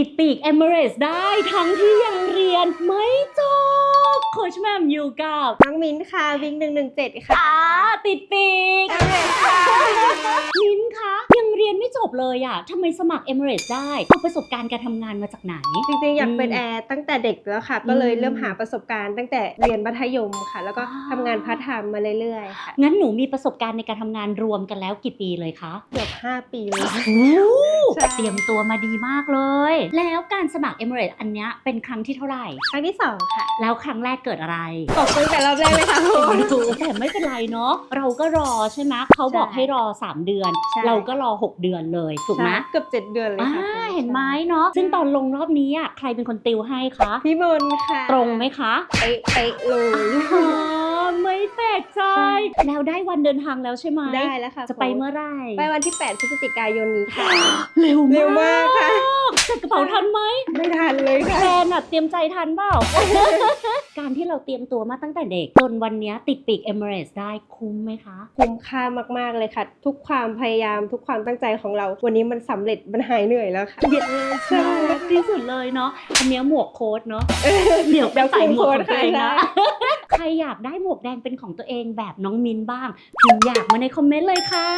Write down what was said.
ติดปีก Emirates ได้ทั้งที่ยังเรียนไม่จบโคชแมมอยู่กับน้องมิ้นท์ค่ะ วิ่งหนึ่งหนึ่งเจ็ดค่ะ อ่าติดปีกมิ้นท์คะยัง เรียนไม่จบเลยอะทำไมสมัคร Emirates ได้เอาประสบการณ์การทำงานมาจากไหน จริงๆอยากเป็นอืมแอร์ตั้งแต่เด็กแล้วค่ะ ก็เลยอืมเริ่มหาประสบการณ์ตั้งแต่เรียนมัธยมค่ะ แล้วก็อ่าทำงานพาร์ทไทม์มาเรื่อยๆค่ะงั้นหนูมีประสบการณ์ในการทำงานรวมกันแล้วกี่ปีเลยคะ เกือบ5 ปีเลย โอ้ใช่ เตรียมตัวมาดีมากเลย แล้วการสมัคร Emirates อันเนี้ยเป็นครั้งที่เท่าไหร่ ครั้งที่สองค่ะแล้วครั้งแรกเกิดอะไรตกตั้งแต่รอบแรกเลยค่ะ แต่ไม่เป็นไรเนาะ เราก็รอใช่ไหม เขาบอกให้รอ 3 เดือน ใช่ เราก็รอ 6 เดือนเลยถูกไหมใช่เกือบเจ็ดเดือนเลยอ่าค่ะเห็นไหมเนาะซึ่งตอนลงรอบนี้อะใครเป็นคนติวให้คะพี่มนต์ค่ะตรงไหมคะเป๊ะเป๊ะเลยอ๋อไม่แปลกใจแล้วได้วันเดินทางแล้วใช่ไหมได้แล้วค่ะจะไปเมื่อไหร่ ไปวันที่ 8 พฤศจิกายนนี้ค่ะ เร็วเร็วมากค่ะ จัดกระเป๋าทันไหมไม่ทันเลยค่ะ แฟนอะเตรียมใจทันเปล่า การที่เราเตรียมตัวมาตั้งแต่เด็ก จนวันเนี้ยติดปีก Emirates ได้คุ้มไหมคะ คุ้มค่ามากๆเลยค่ะ ทุกความพยายามทุกความตั้งใจของเรา วันนี้มันสำเร็จมันหายเหนื่อยแล้วค่ะ เย้ใช่ที่สุดเลยเนาะ อันเนี้ยหมวกโค้ดเนาะ เดี๋ยวไปใส่หมวกของตัวเองนะ ใครอยากได้หมวกแดงเป็นของตัวเองแบบน้องมินบ้างพิมพ์อยากมาในคอมเมนต์เลยค่ะ